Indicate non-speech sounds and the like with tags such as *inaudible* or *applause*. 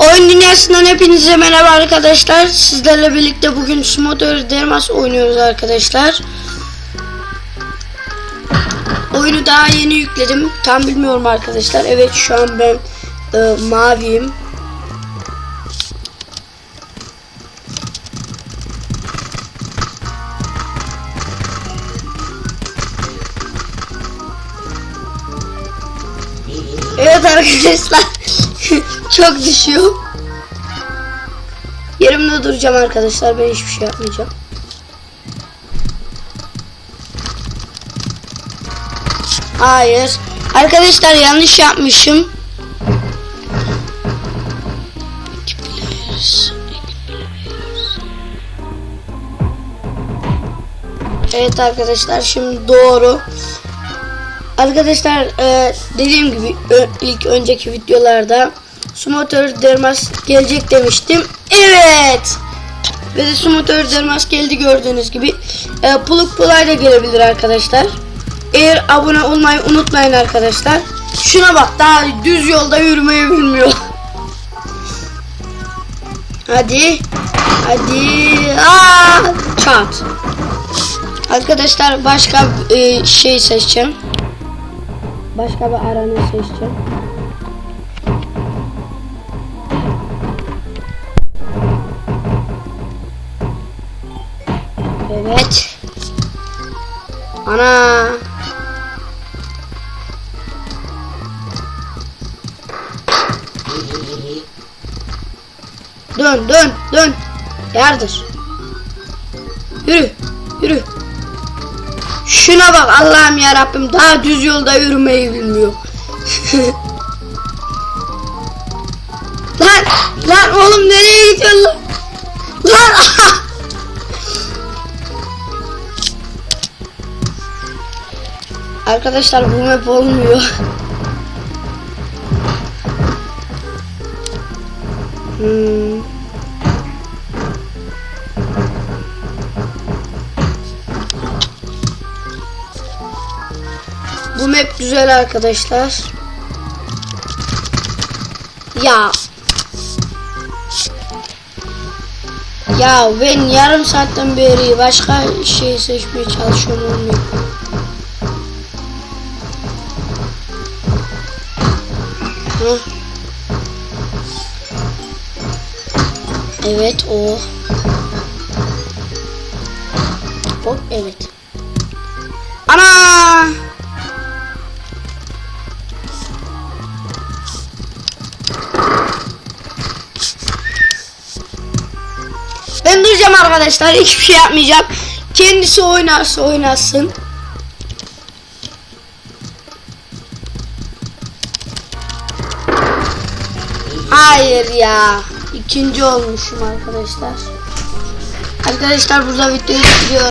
Oyun dünyasından hepinize merhaba arkadaşlar. Sizlerle birlikte bugün Smother Dermas oynuyoruz arkadaşlar. Oyunu daha yeni yükledim. Tam bilmiyorum arkadaşlar. Evet şu an ben e, maviyim. Evet arkadaşlar. Çok düşüyor. Yerimde duracağım arkadaşlar. Ben hiçbir şey yapmayacağım. Hayır. Arkadaşlar yanlış yapmışım. Evet arkadaşlar şimdi doğru. Arkadaşlar e, dediğim gibi ilk önceki videolarda Sumotör Dermas gelecek demiştim. Evet. Ve de Sumotör Dermas geldi gördüğünüz gibi. E, Puluk Pulay da gelebilir arkadaşlar. Eğer abone olmayı unutmayın arkadaşlar. Şuna bak daha düz yolda yürümeyi bilmiyor. Hadi. Hadi. Aa, çat. Arkadaşlar başka e, şey seçeceğim. Başka bir aranı seçeceğim. Evet. Ana. Dön dön dön. Yardır. Yürü. Yürü. Şuna bak Allah'ım ya Rabbim daha düz yolda yürümeyi bilmiyor. *laughs* lan lan oğlum nereye gidiyorsun lan? Lan Arkadaşlar bu map olmuyor. Hmm. Bu map güzel arkadaşlar. Ya. Ya ben yarım saatten beri başka şey seçmeye çalışıyorum olmuyor. Evet o. Hop evet. Ana! Ben duracağım arkadaşlar. Hiçbir şey yapmayacağım. Kendisi oynarsa oynasın. Hayır ya. İkinci olmuşum arkadaşlar. Arkadaşlar burada videoyu bitiriyorum.